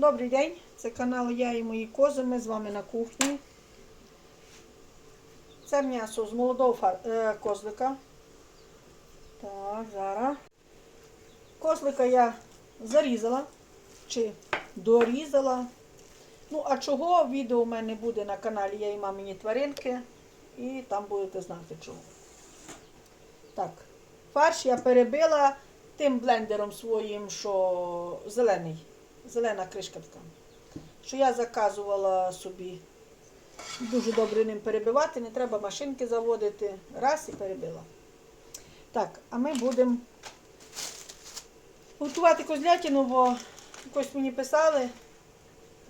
Добрий день, це канал Я і мої кози. Ми з вами на кухні. Це м'ясо з молодого фар... е, козлика. Так, зараз. Козлика я зарізала чи дорізала. Ну, а чого відео у мене буде на каналі Я і мамині тваринки. І там будете знати чого. Так, фарш я перебила тим блендером своїм, що зелений. Зелена кришка така. Що я заказувала собі. Дуже добре ним перебивати, не треба машинки заводити. Раз і перебила. Так, а ми будемо готувати козлятину, бо якось мені писали,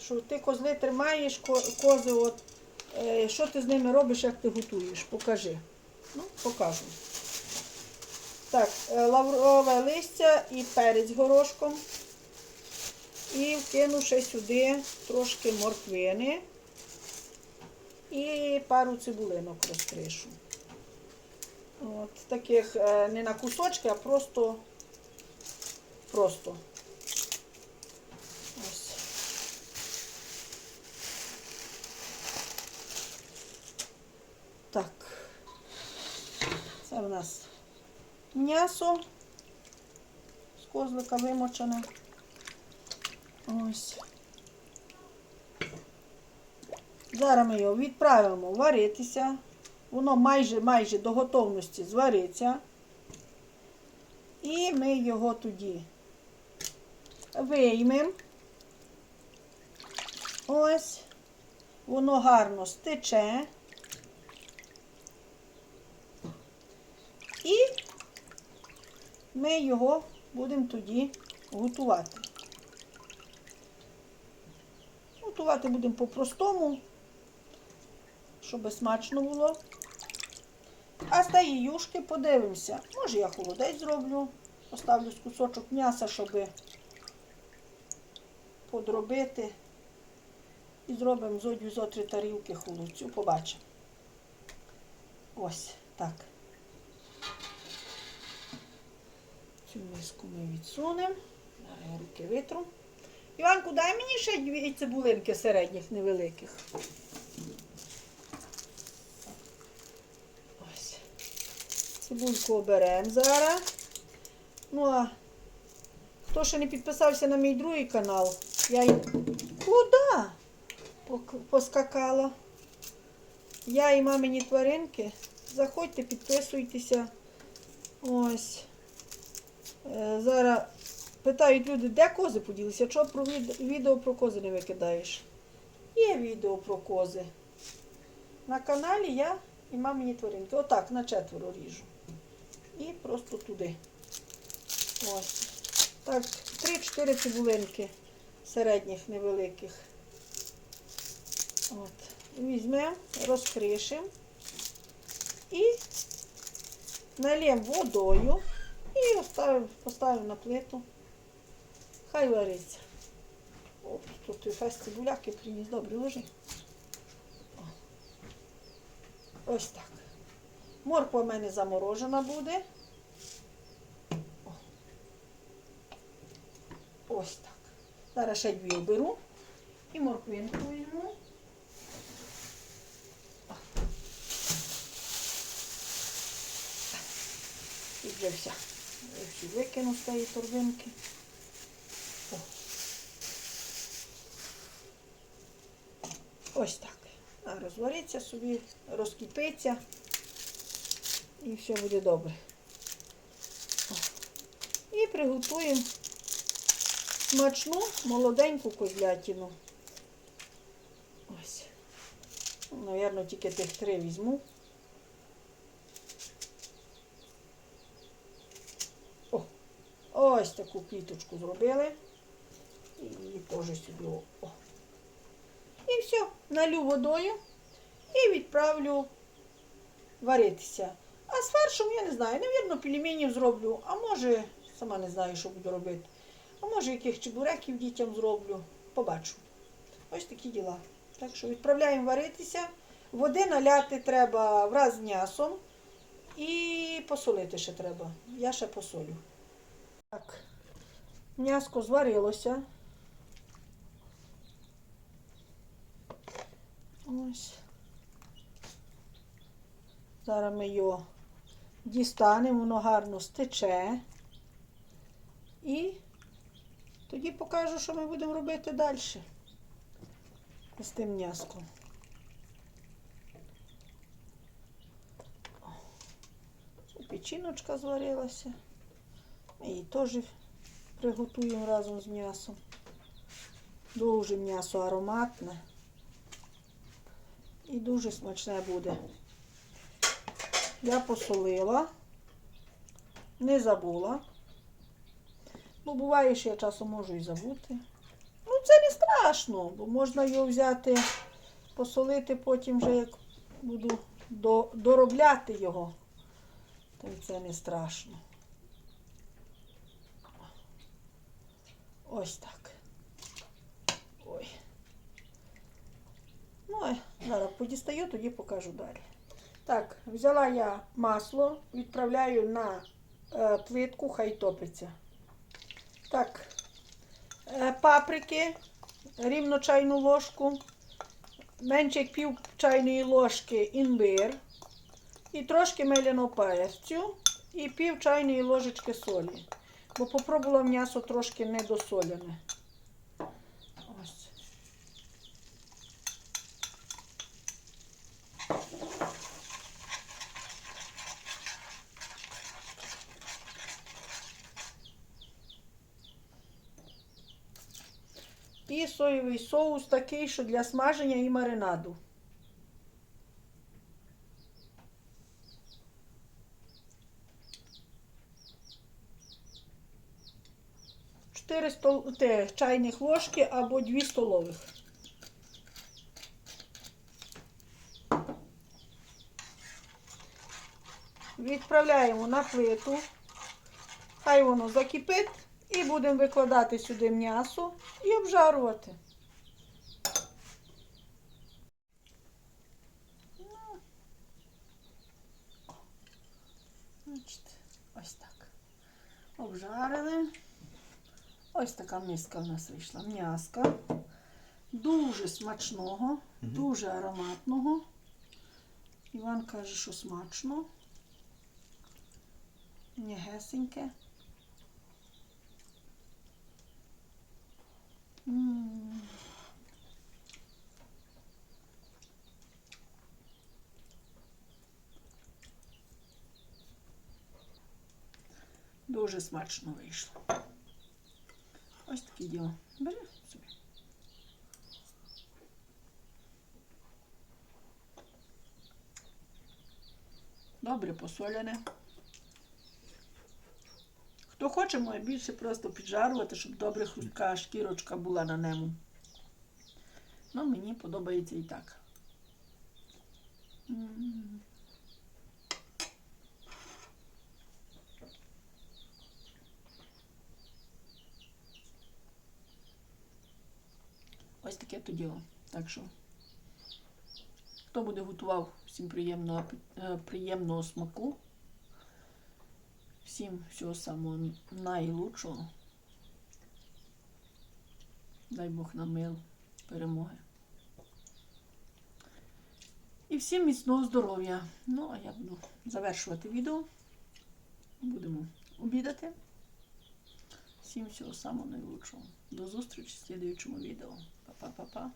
що ти козли тримаєш, кози, от, е, що ти з ними робиш, як ти готуєш? Покажи. Ну, покажу. Так, е, лаврове листя і перець горошком. І вкину ще сюди трошки морквини і пару цибулинок розкришу. От, таких е, не на кусочки, а просто, просто. Ось. Так. Це в нас м'ясо з козлика вимочене. Ось. Зараз ми його відправимо варитися. Воно майже майже до готовності звариться. І ми його тоді виймемо. Ось. Воно гарно стече. І ми його будемо тоді готувати. Готувати будемо по-простому, щоб смачно було. А з тієї юшки подивимося. Може я холодець зроблю, поставлю з кусочок м'яса, щоб подробити. І зробимо зо дві зо три тарілки холодцю. Побачимо. Ось так. Цю миску ми відсунемо. Руки витру. Іванку, дай мені ще дві цибулинки середніх невеликих. Ось. Цибульку оберемо зараз. Ну а хто ще не підписався на мій другий канал, я й... Куди? Поскакала. Я і мамині тваринки. Заходьте, підписуйтеся. Ось. Е, Зараз питають люди, де кози поділися? Чого про відео про кози не викидаєш? Є відео про кози. На каналі я і мамині тваринки. Отак, на четверо ріжу. І просто туди. Ось. Так, 3-4 цибулинки середніх, невеликих. От. Візьмемо, розкришимо і налємо водою і оставимо, поставимо на плиту. Хай вариться. О, тут фест цибуляки приніс. Добре, ложи. Ось так. Морква в мене заморожена буде. Ось так. Зараз ще дві оберу і морквинку візьму. І вже вся. Я всі викину з тієї торбинки. Ось так. Розвариться собі, розкипиться і все буде добре. І приготуємо смачну молоденьку козлятину. Ось. Ну, Навірно, тільки тих три візьму. О, ось таку квіточку зробили. І її теж о- О. І все, налю водою і відправлю варитися. А з фаршем я не знаю. Навірно, пельменів зроблю, а може, сама не знаю, що буду робити. А може, яких чебуреків дітям зроблю. Побачу. Ось такі діла. Так що відправляємо варитися. Води наляти треба враз з м'ясом. І посолити ще треба. Я ще посолю. Так, м'яско зварилося. Ось. Зараз ми його дістанемо, воно гарно стече. І тоді покажу, що ми будемо робити далі з тим м'яском. Печіночка зварилася. Її теж приготуємо разом з м'ясом. Дуже м'ясо ароматне. І дуже смачне буде. Я посолила, не забула. Ну, буває, що я часом можу і забути. Ну, це не страшно, бо можна його взяти, посолити, потім вже як буду до, доробляти його. То це не страшно. Ось так. Ой. Ну, а зараз подістаю, тоді покажу далі. Так, взяла я масло, відправляю на е, плитку, хай топиться. Так, е, паприки, рівно чайну ложку, менше як пів чайної ложки імбир і трошки меляного перцю і пів чайної ложечки солі. Бо попробувала м'ясо трошки недосолене. Ось. І соєвий соус такий, що для смаження і маринаду. Чотири стол... чайних ложки або дві столових. Відправляємо на плиту. Хай воно закипить. І будемо викладати сюди м'ясо і обжарувати. Ну. Ось так. Обжарили. Ось така миска в нас вийшла. М'яска. Дуже смачного, дуже ароматного. Іван каже, що смачно. М'ягесеньке. Дуже смачно вийшло. Ось таке діло. Бери собі. Добре посолене. Хто хоче, може більше просто піджарувати, щоб добре хрустка шкірочка була на ньому. Ну, мені подобається і так. Ось таке то діло. Так що, хто буде готував, всім приємного, е, приємного смаку. Всім всього самого найлучшого. Дай Бог нам мил, перемоги. І всім міцного здоров'я. Ну, а я буду завершувати відео. Будемо обідати. Всім всього самого найлучшого. До зустрічі в слідуючому відео. Па-па-па-па.